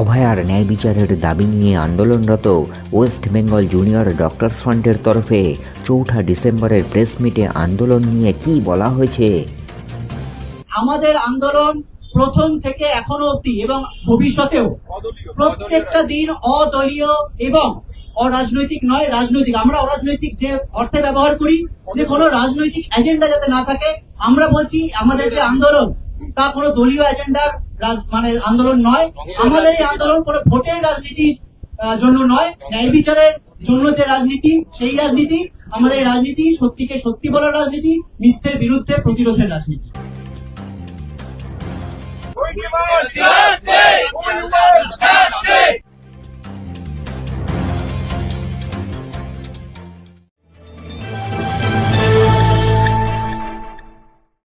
অভয়ার ন্যায় বিচারের দাবি নিয়ে আন্দোলনরত ওয়েস্ট বেঙ্গল জুনিয়র ডক্টরস ফ্রন্টের তরফে চৌঠা ডিসেম্বরের প্রেস মিটে আন্দোলন নিয়ে কি বলা হয়েছে? আমাদের আন্দোলন প্রথম থেকে এখনও অবধি এবং ভবিষ্যতেও প্রত্যেকটা দিন অদলীয় এবং অরাজনৈতিক নয়, রাজনৈতিক। আমরা অরাজনৈতিক যে অর্থে ব্যবহার করি, যে কোনো রাজনৈতিক এজেন্ডা যাতে না থাকে, আমরা বলছি আমাদের যে আন্দোলন, তা কোনো দলীয় এজেন্ডার মানে আন্দোলন নয়। আমাদের এই আন্দোলন কোনো ভোটের রাজনীতির জন্য নয়। ন্যায় বিচারের জন্য যে রাজনীতি সেই রাজনীতি আমাদের এই রাজনীতি সত্যিকে সত্যি বলার রাজনীতি মিথ্যের বিরুদ্ধে প্রতিরোধের রাজনীতি।